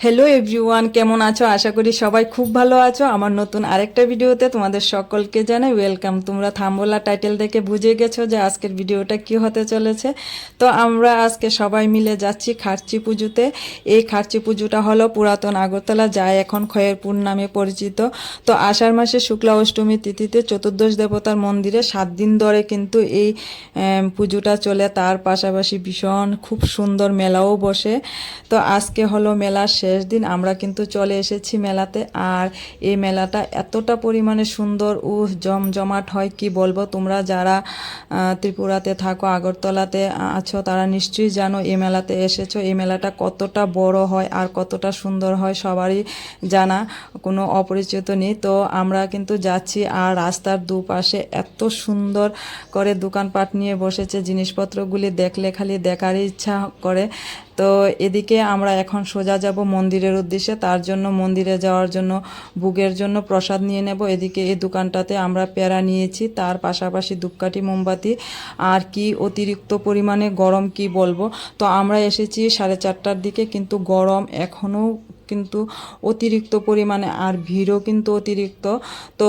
Hello everyone কেমন আছো? আশা করি সবাই খুব ভালো আছো। আমার নতুন আরেকটা ভিডিওতে তোমাদের সকলকে জানাই ওয়েলকাম তোমরা থাম্বলা টাইটেল দেখে বুঝে গেছো যে আজকের ভিডিওটা কি হতে চলেছে। তো আমরা আজকে সবাই মিলে যাচ্ছি খার্চি পুজোতে। এই খার্চি পুজোটা হলো পুরাতন আগরতলা, যা এখন খয়েরপুর নামে পরিচিত। তো আষাঢ় মাসে শুক্লা অষ্টমী তিথিতে চতুর্দশ দেবতার মন্দিরে সাত দিন ধরে কিন্তু এই পুজোটা চলে। তার পাশাপাশি ভীষণ খুব সুন্দর মেলাও বসে। তো আজকে হলো মেলার শেষ দিন আমরা কিন্তু চলে এসেছি মেলাতে। আর এই মেলাটা এতটা পরিমাণে সুন্দর ও জমজমাট হয়, কি বলব? তোমরা যারা ত্রিপুরাতে থাকো, আগরতলাতে আছো, তারা নিশ্চয়ই জানো এই মেলাতে এসেছ। এই মেলাটা কতটা বড় হয় আর কতটা সুন্দর হয় সবারই জানা, কোনো অপরিচিত নেই। তো আমরা কিন্তু যাচ্ছি আর রাস্তার দুপাশে এত সুন্দর করে দোকানপাট নিয়ে বসেছে, জিনিসপত্রগুলি দেখলে খালি দেখারই ইচ্ছা করে। তো এদিকে আমরা এখন সোজা যাব মন্দিরের উদ্দেশ্যে। তার জন্য মন্দিরে যাওয়ার জন্য বুগের জন্য প্রসাদ নিয়ে নেব। এদিকে এই দোকানটাতে আমরা প্যারা নিয়েছি। তার পাশাপাশি ধূপকাঠি, মোমবাতি। আর কি অতিরিক্ত পরিমাণে গরম কি বলব? তো আমরা এসেছি সাড়ে চারটার দিকে, কিন্তু গরম এখনও কিন্তু অতিরিক্ত পরিমাণে আর ভিড়ও কিন্তু অতিরিক্ত। তো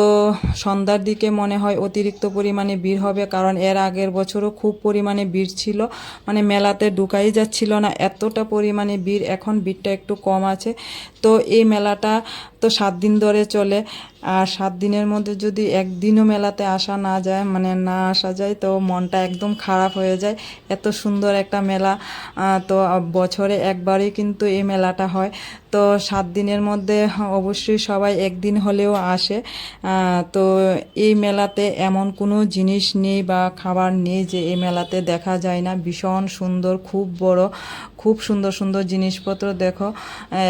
সন্ধ্যার দিকে মনে হয় অতিরিক্ত পরিমাণে ভিড় হবে কারণ এর আগের বছরও খুব পরিমাণে ভিড় ছিল। মানে মেলাতে ঢুকাই যাচ্ছিল না, এতটা পরিমাণে ভিড় এখন ভিড়টা একটু কম আছে। তো এই মেলাটা তো সাত দিন ধরে চলে, আর সাত দিনের মধ্যে যদি একদিনও মেলাতে আসা না যায় মানে না আসা যায়, তো মনটা একদম খারাপ হয়ে যায়। এত সুন্দর একটা মেলা তো বছরে একবারই কিন্তু এই মেলাটা হয়। তো সাত দিনের মধ্যে অবশ্যই সবাই একদিন হলেও আসে। তো এই মেলাতে এমন কোনো জিনিস নেই বা খাবার নেই যে এই মেলাতে দেখা যায় না। ভীষণ সুন্দর, খুব বড় খুব সুন্দর সুন্দর জিনিসপত্র দেখো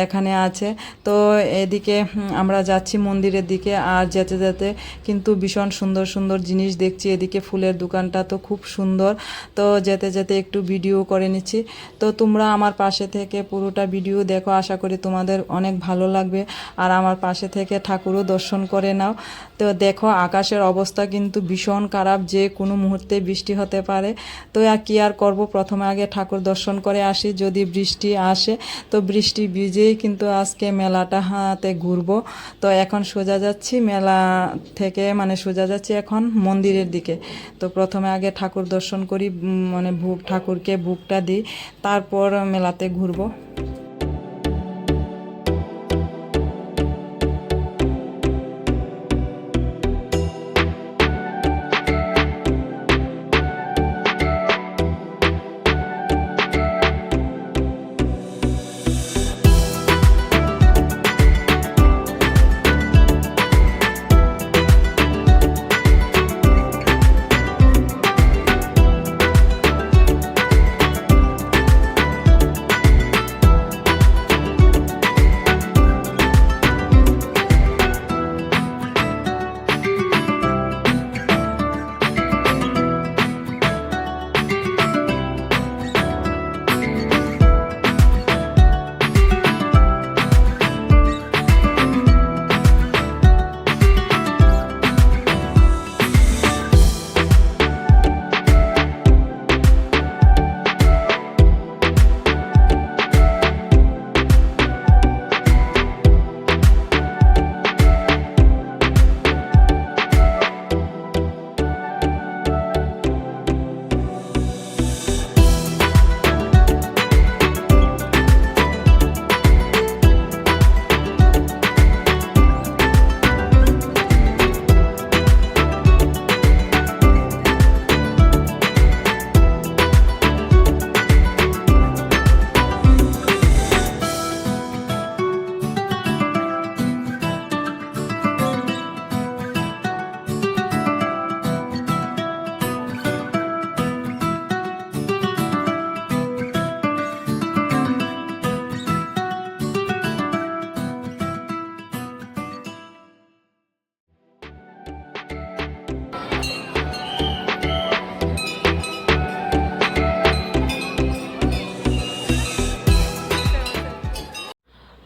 এখানে আছে। তো এদিকে আমরা যাচ্ছি মন্দিরের দিকে আর যেতে যেতে কিন্তু ভীষণ সুন্দর সুন্দর জিনিস দেখছি। এদিকে ফুলের দোকানটা তো খুব সুন্দর। তো যেতে যেতে একটু ভিডিও করে নিচ্ছি। তো তোমরা আমার পাশে থেকে পুরোটা ভিডিও দেখো। আশা করি তোমাদের অনেক ভালো লাগবে। আর আমার পাশে থেকে ঠাকুরও দর্শন করে নাও। তো দেখো, আকাশের অবস্থা কিন্তু ভীষণ খারাপ। যে কোনো মুহূর্তে বৃষ্টি হতে পারে। তো আর কি আর করব? প্রথমে আগে ঠাকুর দর্শন করে আসি। যদি বৃষ্টি আসে, তো বৃষ্টি ভিজেই কিন্তু আজকে মেলাটা হাতে ঘুরবো। তো এখন সোজা যাচ্ছি, মেলা থেকে মানে সোজা যাচ্ছি এখন মন্দিরের দিকে। তো প্রথমে আগে ঠাকুর দর্শন করি মানে ভোগ, ঠাকুরকে ভোগটা দিই, তারপর মেলাতে ঘুরবো।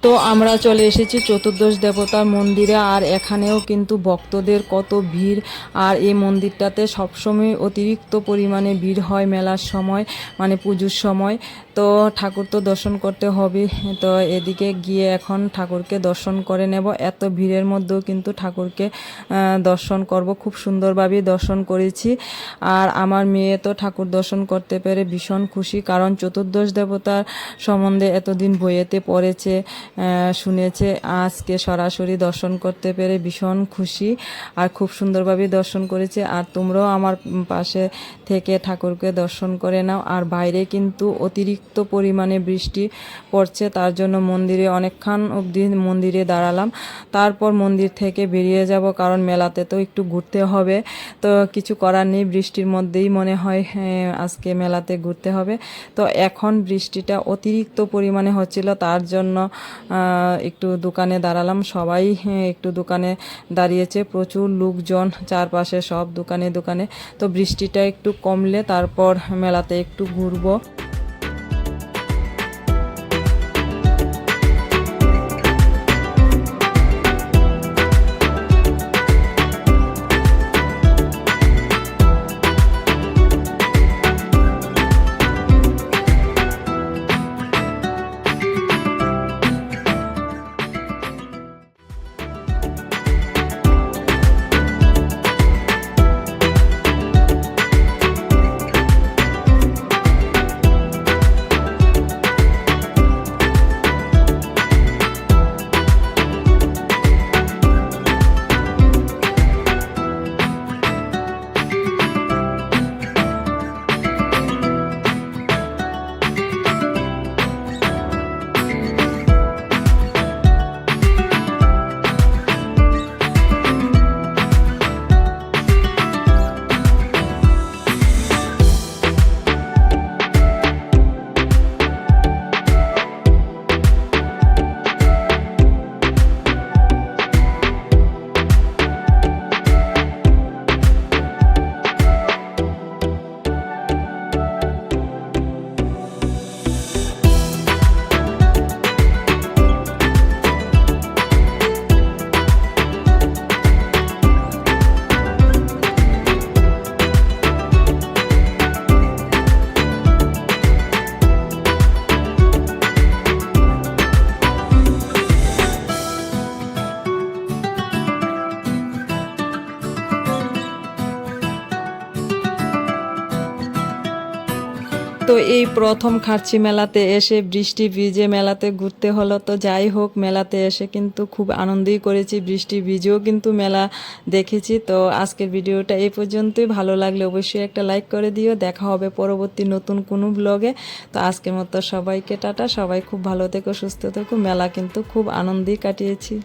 তো আমরা চলে এসেছি চতুর্দশ দেবতার মন্দিরে, আর এখানেও কিন্তু ভক্তদের কত ভিড়। আর এই মন্দিরটাতে সবসময় অতিরিক্ত পরিমাণে ভিড় হয় মেলার সময় মানে পুজোর সময়। তো ঠাকুর তো দর্শন করতে হবে। তো এদিকে গিয়ে এখন ঠাকুরকে দর্শন করে নেব। এত ভিড়ের মধ্যেও কিন্তু ঠাকুরকে দর্শন করব। খুব সুন্দরভাবে দর্শন করেছি। আর আমার মেয়ে তো ঠাকুর দর্শন করতে পেরে ভীষণ খুশি, কারণ চতুর্দশ দেবতার সম্বন্ধে এতদিন বইয়েতে পড়েছে শুনেছে। আজকে সরাসরি দর্শন করতে পেরে ভীষণ খুশি আর খুব সুন্দরভাবে দর্শন করেছে। আর তোমরাও আমার পাশে থেকে ঠাকুরকে দর্শন করে নাও। আর বাইরে কিন্তু অতিরিক্ত পরিমাণে বৃষ্টি পড়ছে তার জন্য মন্দিরে অনেকক্ষণ অবধি মন্দিরে দাঁড়ালাম। তারপর মন্দির থেকে বেরিয়ে যাব কারণ মেলাতে তো একটু ঘুরতে হবে। তো কিছু করার নেই বৃষ্টির মধ্যেই মনে হয় হ্যাঁ, আজকে মেলাতে ঘুরতে হবে। তো এখন বৃষ্টিটা অতিরিক্ত পরিমাণে হচ্ছিল তার জন্য একটু দোকানে দাঁড়ালাম। সবাই হ্যাঁ, একটু দোকানে দাঁড়িয়েছে প্রচুর লোকজন চারপাশে সব দোকানে দোকানে। তো বৃষ্টিটা একটু কমলে তারপর মেলাতে একটু ঘুরবো। তো এই প্রথম খার্চি মেলাতে এসে বৃষ্টি ভিজে মেলাতে ঘুরতে হলো। তো যাই হোক, মেলাতে এসে কিন্তু খুব আনন্দই করেছি। বৃষ্টি ভিজেও কিন্তু মেলা দেখেছি। তো আজকের ভিডিওটা এই পর্যন্তই। ভালো লাগলে অবশ্যই একটা লাইক করে দিও। দেখা হবে পরবর্তী নতুন কোনো ব্লগে। তো আজকের মতো সবাইকে টাটা। সবাই খুব ভালো থেকো, সুস্থ থেকো। মেলা কিন্তু খুব আনন্দেই কাটিয়েছি।